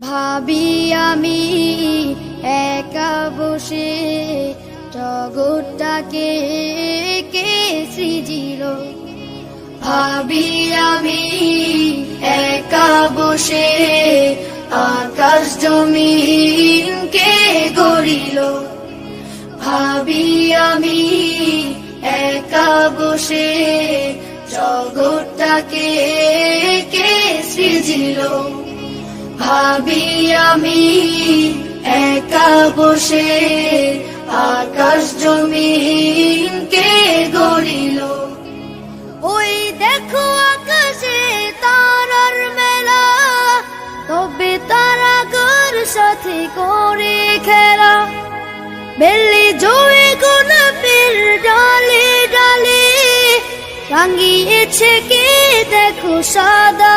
ভাবি আমি একা বসে জগৎটাকে কে সৃজিল? ভাবি আমি একা বসে আকাশ জমিন কে গড়িল? ভাবি আমি একা বসে জগৎটাকে কে সৃজিল? ভাবি আমি একা বসে আকাশ জমিন কে গড়িল। ওই দেখো আকাশে তারার মেলা, তবে তারাগর সাথে করে খেলা। বেলি জয়ে গোলাপের ডালে ডালে রাঙিয়েছে কে দেখো সাদা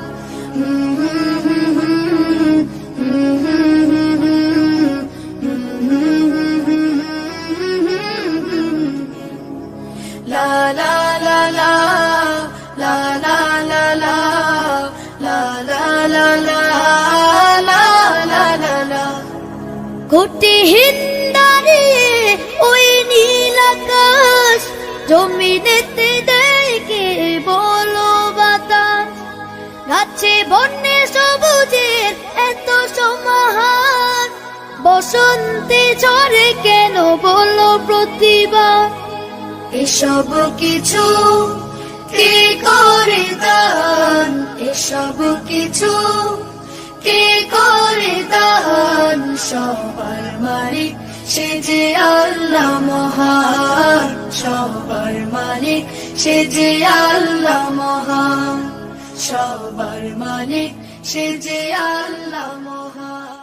কোটি হিন্দারে ওই নীল আকাশ জমিনেতে বন্যে সবুজের এত সমাহার। বসন্তে ঝরে কেন বলো প্রতিবার এসব কিছু কে করে দান? এসব কিছু কে করে দান? সবার মালিক সে যে আল্লাহ মহান। সবার মালিক সে যে আল্লাহ মহান। সবার মালিক সে যে আল্লাহ মহা।